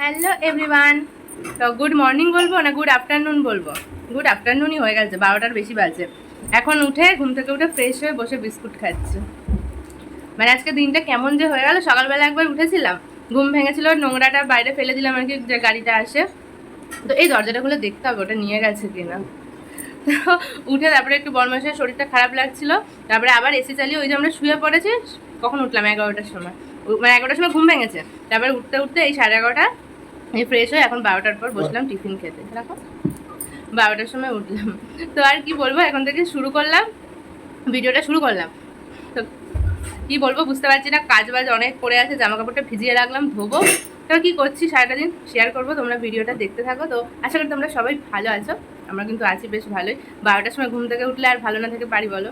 Hello everyone তো good morning বলব না গুড আফটারনুন বলব? গুড আফটারনুনই হয়ে গেছে, বারোটার বেশি বাজে। এখন উঠে ঘুম থেকে উঠে ফ্রেশ হয়ে বসে বিস্কুট খাচ্ছে। মানে আজকে দিনটা কেমন যে হয়ে গেল, সকালবেলা একবার উঠেছিলাম, ঘুম ভেঙেছিল, নোংরাটা বাইরে ফেলে দিলাম আর কি, যে গাড়িটা আসে। তো এই দরজাটা খুলে দেখতে হবে ওটা নিয়ে গেছে কিনা। তো উঠে তারপরে একটু বরমাসের শরীরটা খারাপ লাগছিল, তারপরে আবার এসি চালিয়ে ওই যে আমরা শুয়ে পড়েছি, কখন উঠলাম এগারোটার সময়। মানে এগারোটার সময় ঘুম ভেঙেছে। তারপরে উঠতে উঠতে এই সাড়ে এগারোটা এই ফ্রেশ হয়ে এখন বারোটার পর বসলাম টিফিন খেতে। রাখো। বারোটার সময় উঠলাম। তো আর কি বলব? এখন থেকে শুরু করলাম। ভিডিওটা শুরু করলাম। তো কি বলব? বুঝতে পারছি না কাজ বাজ অনেক পড়ে আছে জামা কাপড়টা ভিজিয়ে রাখলাম ধোবো। তো কি করছি? সারাটা দিন শেয়ার করব তোমরা ভিডিওটা দেখতে থাকো। তো আশা করি তোমরা সবাই ভালো আছো। আমরা কিন্তু আছি বেশ ভালোই। বারোটার সময় ঘুম থেকে উঠলে আর ভালো না থেকে পারি বলো?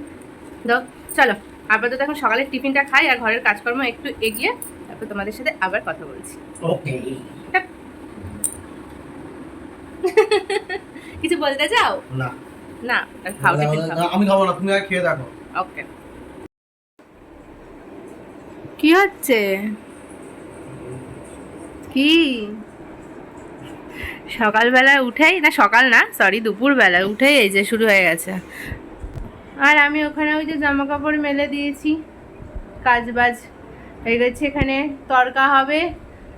তো চলো। আপাতত এখন সকালের টিফিনটা খাই আর ঘরের কাজকর্ম একটু এগিয়ে তারপর তোমাদের সাথে আবার কথা বলছি। কিছু বলতে চাও? না। খাও আমি খাব না তুমি আগে খেয়ে দেখো। ওকে। কি হচ্ছে? কি? সকালবেলা উঠেই না সকাল না সরি দুপুরবেলা উঠেই এই যে শুরু হয়ে গেছে। আর আমি ওখানে ওই যে জামা কাপড় মেলে দিয়েছি কাজ বাজ হয়ে গেছে এখানে তরকা হবে,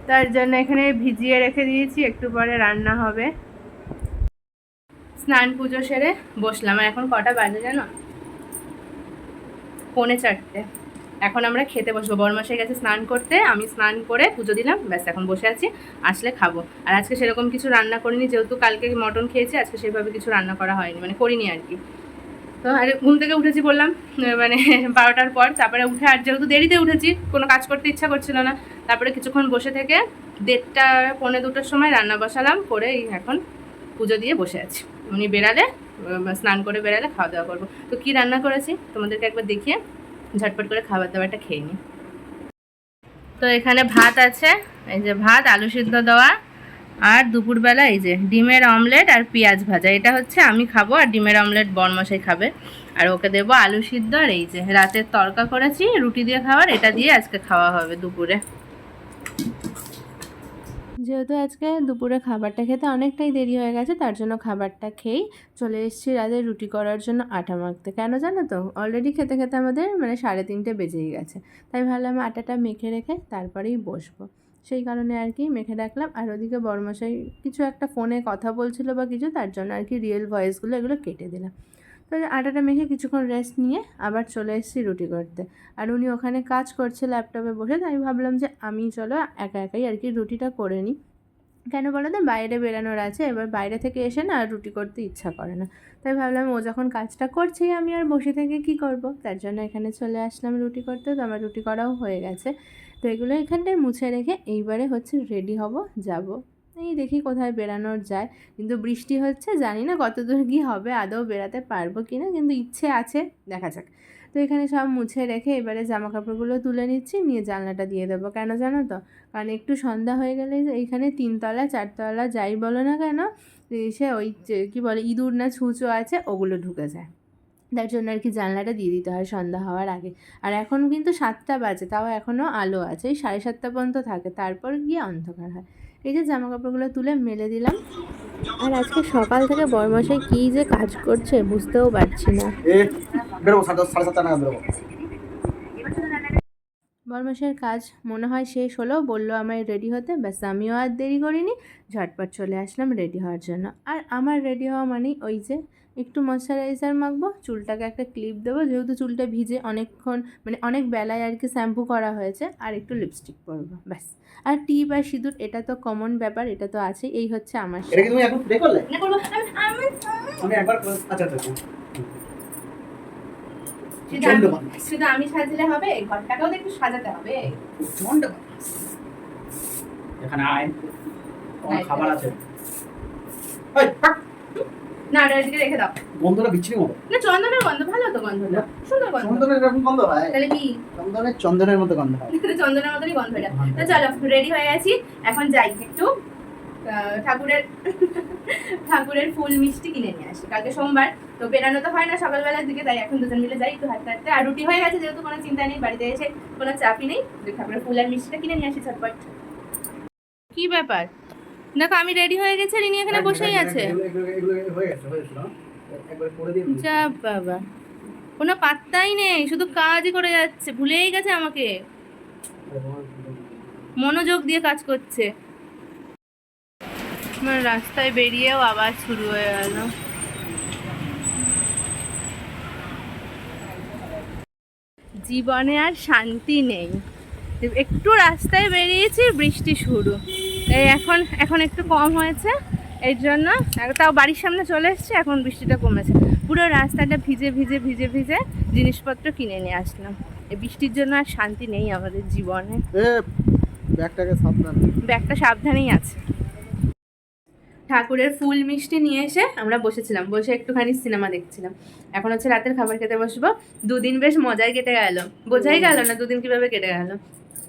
তার জন্য এখানে ভিজিয়ে রেখে দিয়েছি, একটু পরে রান্না হবে। স্নান পুজো সেরে বসলাম। আর এখন কটা বাজে জানো? পৌনে চারটে। এখন আমরা খেতে বসবো। বরমাসে গেছে স্নান করতে, আমি স্নান করে পুজো দিলাম, ব্যাস এখন বসে আছি, আসলে খাব। আর আজকে সেরকম কিছু রান্না করিনি, যেহেতু কালকে মটন খেয়েছি, আজকে সেভাবে কিছু রান্না করা হয়নি মানে করিনি আর কি। তো আর ঘুম থেকে উঠেছি বললাম মানে বারোটার পর। তারপরে উঠে, আর যেহেতু দেরিতে উঠেছি, কোনো কাজ করতে ইচ্ছা করছিল না। তারপরে কিছুক্ষণ বসে থেকে দেড়টা, পৌনে দুটোর সময় রান্না বসালাম, করে এখন পুজো দিয়ে বসে আছি। উনি বেড়ালে স্নান করে বেড়ালে খাওয়া দাওয়া করব। তো কী রান্না করেছি? তোমাদেরকে একবার দেখিয়ে ঝটপট করে খাবার দাবারটা খেয়ে নিই। তো এখানে ভাত আছে, এই যে ভাত, আলু সিদ্ধ দেওয়া আর দুপুরবেলা এই যে ডিমের অমলেট আর পেঁয়াজ ভাজা। এটা হচ্ছে আমি খাব আর ডিমের অমলেট বনমশাই খাবে। আর ওকে দেবো আলু সিদ্ধ আর এই যে রাতের তরকা করেছি, রুটি দিয়ে খাওয়ার, এটা দিয়ে আজকে খাওয়া হবে দুপুরে। যেহেতু আজকে দুপুরে খাবারটা খেতে অনেকটাই দেরি হয়ে গেছে, তার জন্য খাবারটা খেয়েই চলে এসেছি রাতে রুটি করার জন্য আটা মাখতে। কেন জানো তো? অলরেডি খেতে খেতে আমাদের মানে সাড়ে তিনটে বেজেই গেছে। তাই ভাবলাম আটাটা মেখে রেখে তারপরেই বসবো। সেই কারণে আর কি মেখে রাখলাম। আর ওদিকে বড়মশাই কিছু একটা ফোনে কথা বলছিল বা কিছু, তার জন্য আর কি রিয়েল ভয়েসগুলো এগুলো কেটে দিলাম। তো আটাটা মেখে কিছুক্ষণ রেস্ট নিয়ে আবার চলে এসেছি রুটি করতে। আর উনি ওখানে কাজ করছে ল্যাপটপে বসে, তাই ভাবলাম যে আমি চলো একা একাই আর কি রুটিটা করে নিই। কেন বলো তো? বাইরে বেরানোর আছে, এবার বাইরে থেকে এসে না আর রুটি করতে ইচ্ছা করে না। তাই ভাবলাম ও যখন কাজটা করছেই আমি আর বসে থেকে কি করব? তার জন্য এখানে চলে আসলাম রুটি করতে। তো আমার রুটি করাও হয়ে গেছে। তো এগুলো এখানটায় মুছে রেখে এইবারে হচ্ছে রেডি হব, যাব। এই দেখি কোথায় বেরানোর যায়। কিন্তু বৃষ্টি হচ্ছে, জানি না কত দূর কি হবে, আদৌ বেরাতে পারব কি না কিন্তু ইচ্ছে আছে। দেখা যাক। তো এখানে সব মুছে রেখে এবারে জামা কাপড়গুলো তুলে নিচ্ছি, নিয়ে জানলাটা দিয়ে দেবো। কেন জানো তো? কারণ একটু সন্ধ্যা হয়ে গেলে এইখানে তিনতলা, চারতলা যাই বলো না কেন সে ওই কী বলে ইঁদুর না ছুঁচো আছে, ওগুলো ঢুকে যায়। তার জন্য আর কি জানলাটা দিয়ে দিতে হয় সন্ধ্যা হওয়ার আগে। আর এখন কিন্তু সাতটা বাজে, তাও এখনও আলো আছে এই সাড়ে সাতটা পর্যন্ত থাকে, তারপর গিয়ে অন্ধকার হয়। এই যে জামা কাপড়গুলো তুলে মেলে দিলাম। আর আজকে সকাল থেকে বরমাসায় কি যে কাজ করছে বুঝতেও পারছি না। বরমাসের কাজ মনে হয় শেষ হলো বলল আমায় রেডি হতে। ব্যাস আমিও আর দেরি করিনি ঝটপট চলে আসলাম রেডি হওয়ার জন্য। আর আমার রেডি হওয়া মানেই ওই যে একটু ময়শ্চারাইজার মাখবো চুলটাকে একটা ক্লিপ দেবো। যেহেতু চুলটা ভিজে অনেকক্ষণ মানে অনেক বেলায় আর কি শ্যাম্পু করা হয়েছে আর একটু লিপস্টিক পরবো ব্যাস। আর টিপ আর সিঁদুর এটা তো কমন ব্যাপার এটা তো আছে এই হচ্ছে আমার এটা কি তুমি এখন প্লে করলে? না করব, আমি- আমি- আমি একবার আচ্ছা আচ্ছা আচ্ছা। শুধু আমি- শুধু আমি সাজলে হবে ঘরটাকেও একটু সাজাতে হবে। এখানে আয় খাবার আছে। না ওটা এদিকে রেখে দাও। গন্ধটা বিচ্ছিরি না চন্দনের গন্ধ ভালো তো গন্ধটা সুন্দর গন্ধ। চন্দনের এরকম গন্ধ হয়। তাহলে কি? চন্দনের চন্দনের মতো গন্ধ হয়। চন্দনের মতনই গন্ধ এটা তো চলো রেডি হয়ে গেছি। এখন যাই একটু আহ, ঠাকুরের ঠাকুরের ফুল মিষ্টি কিনে নিয়ে আসি। কালকে সোমবার তো বেরানো তো হয় না সকালবেলার দিকে তাই এখন দুজন মিলে যাই একটু হাঁটতে হাঁটতে। আর রুটি হয়ে গেছে যেহেতু কোনো চিন্তা নেই বাড়িতে এসে কোনো চাপই নেই। ঠাকুরের ফুল আর মিষ্টিটা কিনে নিয়ে আসি ঝটপট। কি ব্যাপার? দেখো আমি রেডি হয়ে গেছি রিনি এখানে বসেই আছে। যা বাবা। কোনো পাত্তাই নেই শুধু কাজই করে যাচ্ছে ভুলেই গেছে আমাকে। মনোযোগ দিয়ে কাজ করছে। আমার রাস্তায় বেরিয়েও আবার শুরু হয়ে গেল। জীবনে আর শান্তি নেই। একটু রাস্তায় বেরিয়েছি বৃষ্টি শুরু। এই এখন এখন একটু কম হয়েছে এর জন্য। তাও বাড়ির সামনে চলে এসছে এখন বৃষ্টিটা কমেছে। পুরো রাস্তাটা ভিজে ভিজে ভিজে ভিজে জিনিসপত্র কিনে নিয়ে আসলাম। এই বৃষ্টির জন্য আর শান্তি নেই আমাদের জীবনে। ব্যাগটাকে সাবধান। ব্যাগটা সাবধানেই আছে। ঠাকুরের ফুল মিষ্টি নিয়ে এসে আমরা বসেছিলাম বসে একটুখানি সিনেমা দেখছিলাম। এখন হচ্ছে রাতের খাবার খেতে বসবো। দুদিন বেশ মজায় কেটে গেল। বোঝাই গেল না দুদিন কীভাবে কেটে গেল।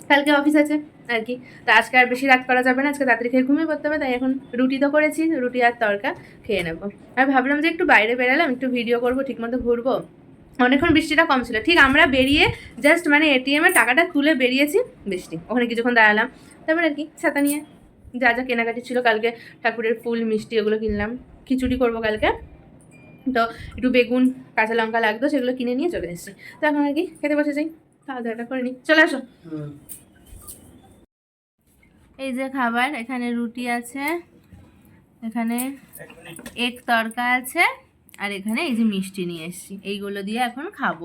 কালকে অফিস আছে আর কি। তো আজকে আর বেশি রাত করা যাবে না, আজকে তাড়াতাড়ি খেয়ে ঘুমিয়ে পড়তে হবে, তাই এখন রুটি তো করেছি, রুটি আর তরকা খেয়ে নেব। আর ভাবলাম যে একটু বাইরে বেরালাম, একটু ভিডিও করব, ঠিকমতো ঘুরবো। অনেকক্ষণ বৃষ্টিটা কম ছিল। ঠিক আমরা বেরিয়ে জাস্ট মানে এটিএমে টাকাটা তুলে বেরিয়েছি বৃষ্টি। ওখানে কিছুক্ষণ দাঁড়ালাম, তারপর আর কি, ছাতা নিয়ে যা যা কেনাকাটি ছিল, কালকে ঠাকুরের ফুল, মিষ্টি ওগুলো কিনলাম। খিচুড়ি করব কালকে। তো একটু বেগুন, কাঁচা লঙ্কা লাগতো, সেগুলো কিনে নিয়ে চলে এসেছি। তো এখন আর কি, খেতে বসে যাই খাওয়া দাওয়াটা করে নিই চলে আসো। এই যে খাবার এখানে রুটি আছে এখানে এক তরকা আছে আর এখানে এই যে মিষ্টি নিয়ে এসছি। এইগুলো দিয়ে এখন খাব।